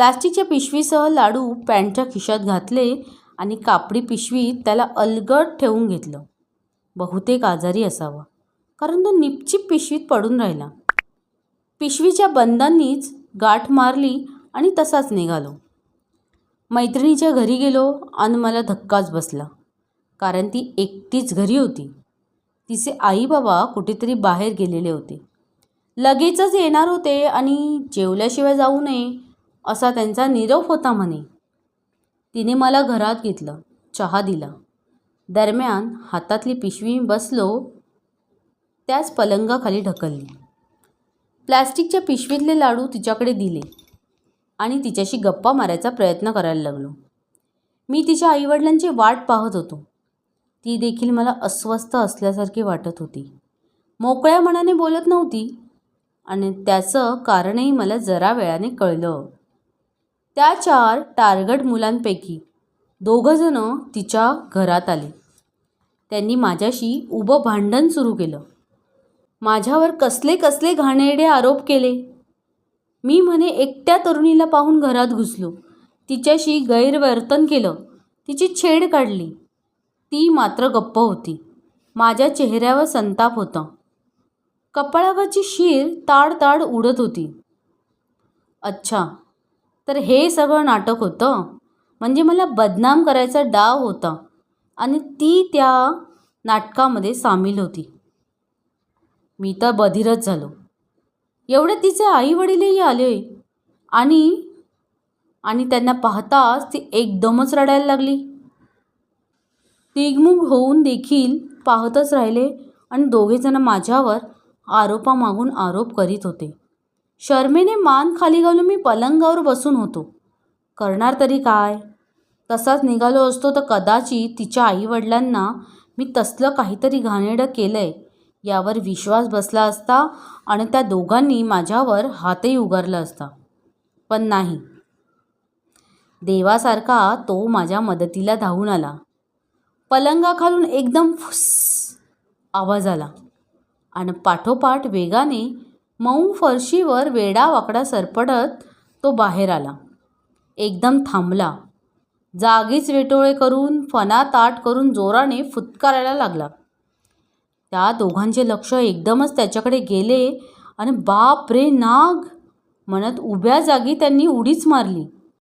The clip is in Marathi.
प्लास्टिकच्या पिशवीसह लाडू पॅन्टच्या खिशात घातले आणि कापडी पिशवीत त्याला अलगट ठेवून घेतलं. बहुतेक आजारी असावा कारण तो निपचिप पिशवीत पडून राहिला. पिशवीच्या बंदांनीच गाठ मारली आणि तसाच निघालो. मैत्रिणीच्या घरी गेलो आणि मला धक्काच बसला कारण ती एकटीच घरी होती. तिचे आई बाबा कुठेतरी बाहेर गेलेले होते. लगेचच येणार होते आणि जेवल्याशिवाय जाऊ नये असा त्यांचा निरोप होता म्हणे. तिने मला घरात घेतलं चहा दिला. दरम्यान हातातली पिशवी बसलो त्याच पलंगाखाली ढकलली. प्लॅस्टिकच्या पिशवीतले लाडू तिच्याकडे दिले आणि तिच्याशी गप्पा मारायचा प्रयत्न करायला लागलो. मी तिच्या आईवडिलांची वाट पाहत होतो. ती देखील मला अस्वस्थ असल्यासारखी वाटत होती. मोकळ्या मनाने बोलत नव्हती आणि त्याचं कारणही मला जरा वेळाने कळलं. त्या चार टार्गट मुलांपैकी दोघंजणं तिच्या घरात आले. त्यांनी माझ्याशी उभं भांडण सुरू केलं. माझ्यावर कसले कसले घाणेरडे आरोप केले. मी म्हणे एकट्या तरुणीला पाहून घरात घुसलो. तिच्याशी गैरवर्तन केलं. तिची छेड काढली. ती मात्र गप्प होती. माझ्या चेहऱ्यावर संताप होता. कपाळावरची शीर ताड ताड उडत होती. अच्छा तर हे सगळं नाटक होतं. म्हणजे मला बदनाम करायचा डाव होता. आणि ती त्या नाटकामध्ये सामील होती. मी तर बधिरच झालो. एवढे तिचे आईवडीलही आले. आणि आणि त्यांना पाहताच ती एकदमच रडायला लागली. तिगमुग होऊन देखील पाहतच राहिले आणि दोघेजण माझ्यावर आरोपामागून आरोप करीत होते. शर्मेने मान खाली घालून मी पलंगावर बसून होतो. करणार तरी काय? तसाच निघालो असतो तर कदाचित तिच्या आईवडिलांना मी तसलं काहीतरी घाणेरडं केलं आहे यावर विश्वास बसला असता आणि त्या दोघांनी माझ्यावर हातही उगारला असता. पण नाही. देवासारखा तो माझ्या मदतीला धावून आला. पलंगाखालून एकदम फुस आवाज आला आणि पाठोपाठ वेगाने मऊ फरशीवर वेडा वाकडा तो बाहेर आला. एकदम थांबला. जागीच वेटोळे करून फणा ताट करून जोराने फुतकारायला लागला. त्या दोघांचे लक्ष एकदमच त्याच्याकडे गेले आणि बाप रे नाग! म्हणत उभ्या जागी त्यांनी उडीच मारली.